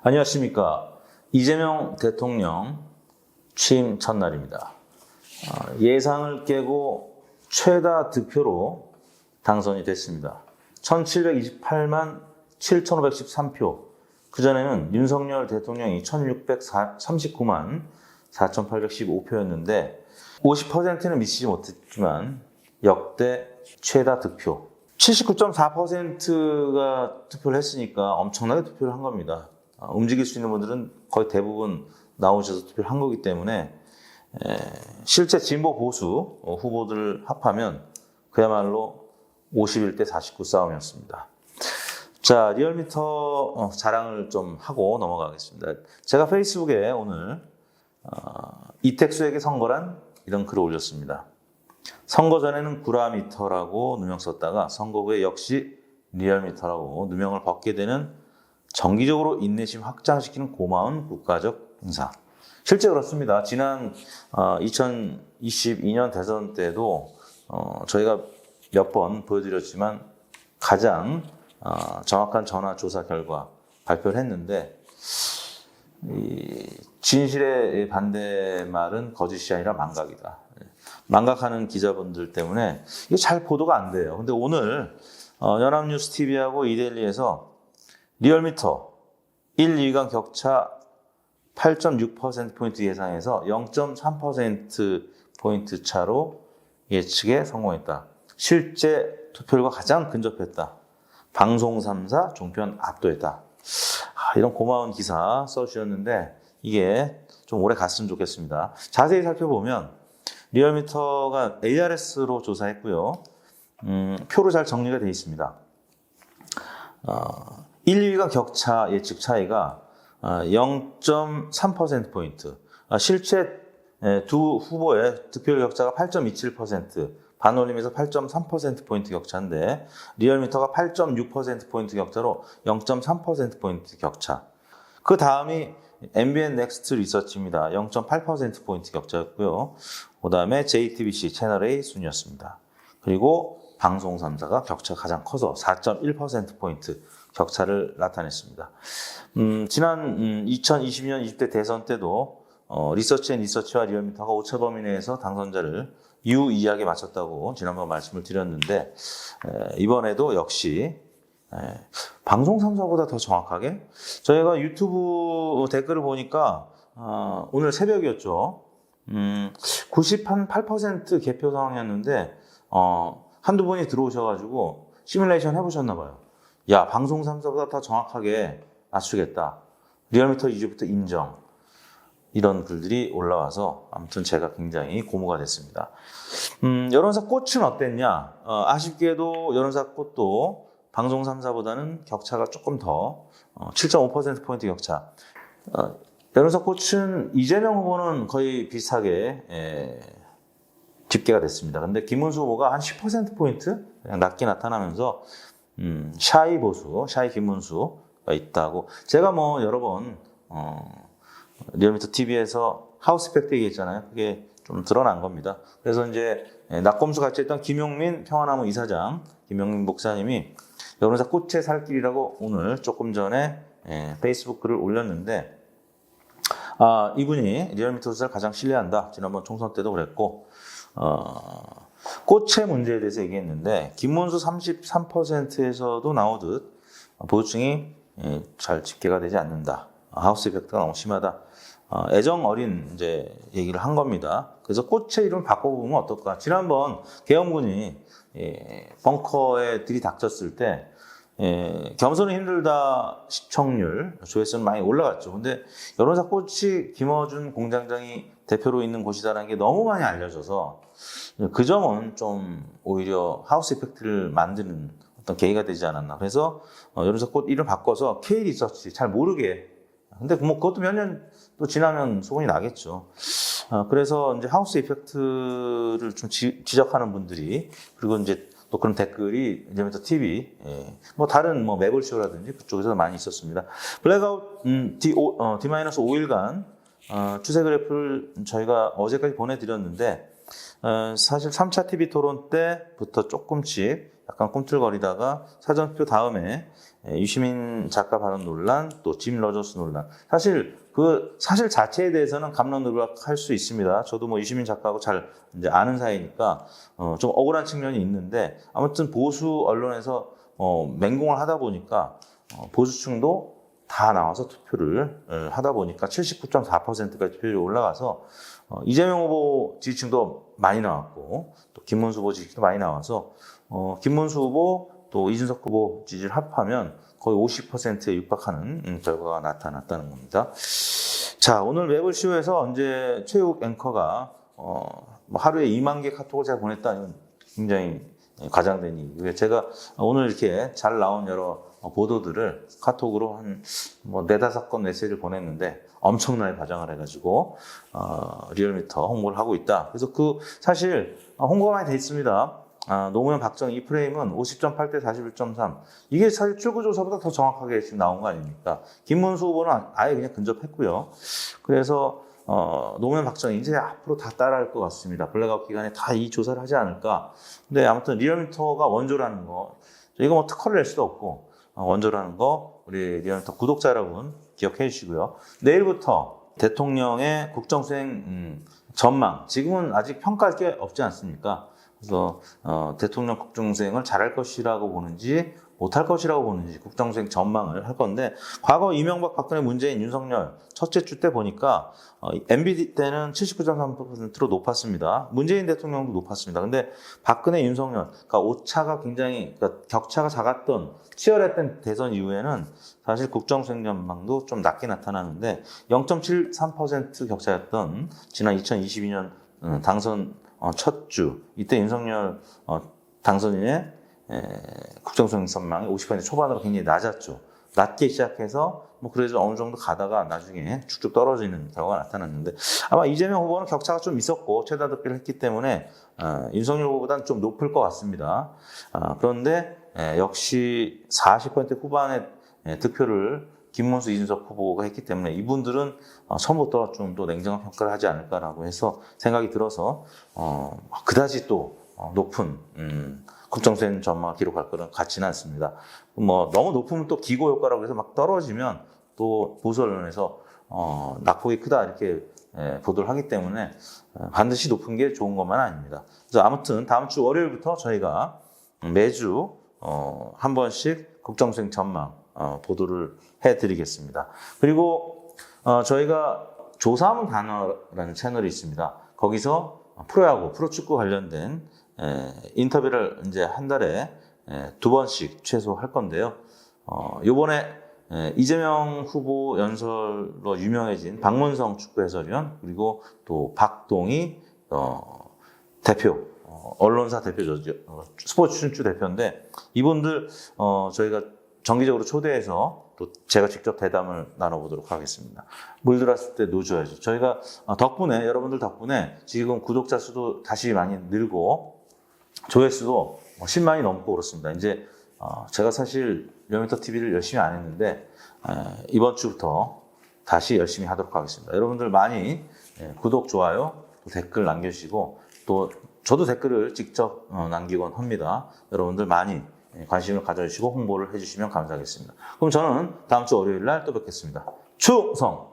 안녕하십니까. 이재명 대통령 취임 첫날입니다. 아, 예상을 깨고 최다 득표로 당선이 됐습니다. 1728만 7513표. 그전에는 윤석열 대통령이 1639만 4815표였는데 50%는 미치지 못했지만 역대 최다 득표. 79.4%가 투표를 했으니까 엄청나게 투표를 한 겁니다. 아, 움직일 수 있는 분들은 거의 대부분 나오셔서 투표를 한 거기 때문에 에, 실제 진보 보수 어, 후보들을 합하면 그야말로 51대 49 싸움이었습니다. 자, 리얼미터 어, 자랑을 좀 하고 넘어가겠습니다. 제가 페이스북에 오늘 어, 이택수에게 선거란 이런 글을 올렸습니다. 선거 전에는 구라미터라고 누명 썼다가 선거 후에 역시 리얼미터라고 누명을 벗게 되는 정기적으로 인내심 확장시키는 고마운 국가적 행사. 실제 그렇습니다. 지난 2022년 대선 때도 어, 저희가 몇 번 보여드렸지만 가장 어, 정확한 전화 조사 결과 발표를 했는데 이 진실의 반대 말은 거짓이 아니라 망각이다. 망각하는 기자분들 때문에 이게 잘 보도가 안 돼요. 근데 오늘 어, 연합뉴스 TV하고 이데일리에서 리얼미터 1, 2강 격차 8.6%포인트 예상에서 0.3%포인트 차로 예측에 성공했다. 실제 투표율과 가장 근접했다. 방송 3사 종편 압도했다. 아, 이런 고마운 기사 써주셨는데 이게 좀 오래 갔으면 좋겠습니다. 자세히 살펴보면 리얼미터가 ARS로 조사했고요. 음, 표로 잘 정리가 되어 있습니다. 어, 1, 2위가 격차 예측 차이가 0.3%포인트. 아, 실제 예, 두 후보의 득표율 격차가 8.27%, 반올림에서 8.3%포인트 격차인데, 리얼미터가 8.6%포인트 격차로 0.3%포인트 격차. 그 다음이 MBN 넥스트 리서치입니다. 0.8%포인트 격차였고요. 그 다음에 JTBC 채널 A 순이었습니다. 그리고 방송 3사가 격차가 가장 커서 4.1%포인트 격차를 나타냈습니다. 음, 지난 음, 2022년 20대 대선 때도 어, 리서치 앤 리서치와 리얼미터가 오차 범위 내에서 당선자를 유이하게 맞췄다고 지난번 말씀을 드렸는데 에, 이번에도 역시 에, 방송 3사보다 더 정확하게 저희가 유튜브 댓글을 보니까 어, 오늘 새벽이었죠. 음, 98% 개표 상황이었는데 어, 한두 분이 들어오셔가지고 시뮬레이션 해보셨나 봐요. 야 방송 3사보다 더 정확하게 맞추겠다. 리얼미터 이제부터 인정. 이런 글들이 올라와서 아무튼 제가 굉장히 고무가 됐습니다. 음, 여론사 꽃은 어땠냐? 어, 아쉽게도 여론사 꽃도 방송 3사보다는 격차가 조금 더 어, 7.5%포인트 격차. 어, 여론사 꽃은 이재명 후보는 거의 비슷하게 에, 집계가 됐습니다. 근데 김문수 후보가 한 10%포인트 그냥 낮게 나타나면서 음, 샤이 보수, 샤이 김문수가 있다고 제가 뭐 여러 번 어, 리얼미터 TV에서 하우스 팩트 얘기했잖아요. 그게 좀 드러난 겁니다. 그래서 이제 낙검수 같이 했던 김용민 평화나무 이사장, 김용민 목사님이 여론사 꽃의 살길이라고 오늘 조금 전에 예, 페이스북 글을 올렸는데 아, 이분이 리얼미터 수사를 가장 신뢰한다. 지난번 총선 때도 그랬고 어, 꽃의 문제에 대해서 얘기했는데 김문수 33%에서도 나오듯 보수층이 예, 잘 집계가 되지 않는다. 하우스 이펙트가 너무 심하다. 어, 애정 어린 이제 얘기를 한 겁니다. 그래서 꽃의 이름을 바꿔보면 어떨까? 지난번 계엄군이 예, 벙커에 들이닥쳤을 때 예, 겸손은 힘들다 시청률 조회수는 많이 올라갔죠. 근데 여론사 꽃이 김어준 공장장이 대표로 있는 곳이다라는 게 너무 많이 알려져서 그 점은 좀 오히려 하우스 이펙트를 만드는 어떤 계기가 되지 않았나. 그래서 어, 여론사 꽃 이름 바꿔서 K 리서치 잘 모르게. 근데 뭐 그것도 몇 년 또 지나면 소문이 나겠죠. 어, 그래서 이제 하우스 이펙트를 좀 지, 적하는 분들이 그리고 이제 또 그런 댓글이 이제부터 TV, 예. 뭐 다른 뭐 매블쇼라든지 그쪽에서 많이 있었습니다. 블랙아웃 음, D, 어, D-5일간 어, 추세 그래프를 저희가 어제까지 보내드렸는데 어, 사실 3차 TV 토론 때부터 조금씩 약간 꿈틀거리다가 사전투표 다음에 예, 유시민 작가 발언 논란, 또 짐 러저스 논란. 사실 그 사실 자체에 대해서는 감론을박할 수 있습니다. 저도 뭐 유시민 작가하고 잘 이제 아는 사이니까 어, 좀 억울한 측면이 있는데 아무튼 보수 언론에서 어, 맹공을 하다 보니까 어, 보수층도 다 나와서 투표를 어, 하다 보니까 79.4%까지 투표율이 올라가서 어, 이재명 후보 지지층도 많이 나왔고 또 김문수 후보 지지층도 많이 나와서 어, 김문수 후보 또 이준석 후보 지지를 합하면 거의 50%에 육박하는 음, 결과가 나타났다는 겁니다. 자 오늘 매블쇼에서 이제 최욱 앵커가 어, 뭐 하루에 2만 개 카톡을 제가 보냈다는 굉장히 과장된 이유에 제가 오늘 이렇게 잘 나온 여러 보도들을 카톡으로 한뭐 네다섯 건 메시지를 보냈는데 엄청나게 과장을 해가지고 어, 리얼미터 홍보를 하고 있다. 그래서 그 사실 홍보가 많이 돼 있습니다. 아, 노무현 박정희 이 프레임은 50.8 대 41.3 이게 사실 출구조사보다 더 정확하게 지금 나온 거 아닙니까? 김문수 후보는 아예 그냥 근접했고요. 그래서 어, 노무현 박정희 이제 앞으로 다 따라할 것 같습니다. 블랙아웃 기간에 다 이 조사를 하지 않을까. 근데 아무튼 리얼미터가 원조라는 거 이거 뭐 특허를 낼 수도 없고 어, 원조라는 거 우리 리얼미터 구독자 여러분 기억해 주시고요. 내일부터 대통령의 국정 수행 음, 전망 지금은 아직 평가할 게 없지 않습니까? 그래서 어, 대통령 국정 수행을 잘할 것이라고 보는지 못할 것이라고 보는지 국정수행 전망을 할 건데 과거 이명박, 박근혜, 문재인, 윤석열 첫째 주 때 보니까 어, MB 때는 79.3%로 높았습니다. 문재인 대통령도 높았습니다. 근데 박근혜, 윤석열, 그러니까 오차가 굉장히 그러니까 격차가 작았던 치열했던 대선 이후에는 사실 국정수행 전망도 좀 낮게 나타나는데 0.73% 격차였던 지난 2022년 음, 당선 어, 첫주 이때 윤석열 어, 당선인의 에, 국정수행 전망이 50% 초반으로 굉장히 낮았죠. 낮게 시작해서 뭐 그래도 어느 정도 가다가 나중에 쭉쭉 떨어지는 결과가 나타났는데 아마 이재명 후보는 격차가 좀 있었고 최다 득표를 했기 때문에 어, 윤석열 후보보다는 좀 높을 것 같습니다. 아, 그런데 에, 역시 40% 후반의 에, 득표를 김문수, 이준석 후보가 했기 때문에 이분들은 어, 처음부터 좀 더 냉정한 평가를 하지 않을까라고 해서 생각이 들어서 어, 그다지 또 어, 높은 음, 국정수행 전망을 기록할 거는 같지는 않습니다. 뭐 너무 높으면 또 기고 효과라고 해서 막 떨어지면 또 보수 언론에서 어, 낙폭이 크다 이렇게 예, 보도를 하기 때문에 어, 반드시 높은 게 좋은 것만 아닙니다. 그래서 아무튼 다음 주 월요일부터 저희가 매주 어, 한 번씩 국정수행 전망 어, 보도를 해드리겠습니다. 그리고 어, 저희가 조사하면 단어라는 채널이 있습니다. 거기서 프로야구, 프로축구 관련된 에, 인터뷰를 이제 한 달에 에, 두 번씩 최소 할 건데요. 어, 요번에 에, 이재명 후보 연설로 유명해진 박문성 축구 해설위원 그리고 또 박동희 어, 대표 어, 언론사 대표죠 어, 스포츠 춘추 대표인데 이분들 어, 저희가 정기적으로 초대해서 또 제가 직접 대담을 나눠보도록 하겠습니다. 물 들었을 때 노줘야죠. 저희가 어, 덕분에 여러분들 덕분에 지금 구독자 수도 다시 많이 늘고 조회수도 10만이 넘고 그렇습니다. 이제 어, 제가 사실 리얼미터 TV를 열심히 안 했는데 에, 이번 주부터 다시 열심히 하도록 하겠습니다. 여러분들 많이 예, 구독, 좋아요, 또 댓글 남겨주시고 또 저도 댓글을 직접 어, 남기곤 합니다. 여러분들 많이 예, 관심을 가져주시고 홍보를 해주시면 감사하겠습니다. 그럼 저는 다음 주 월요일 날 또 뵙겠습니다. 충성!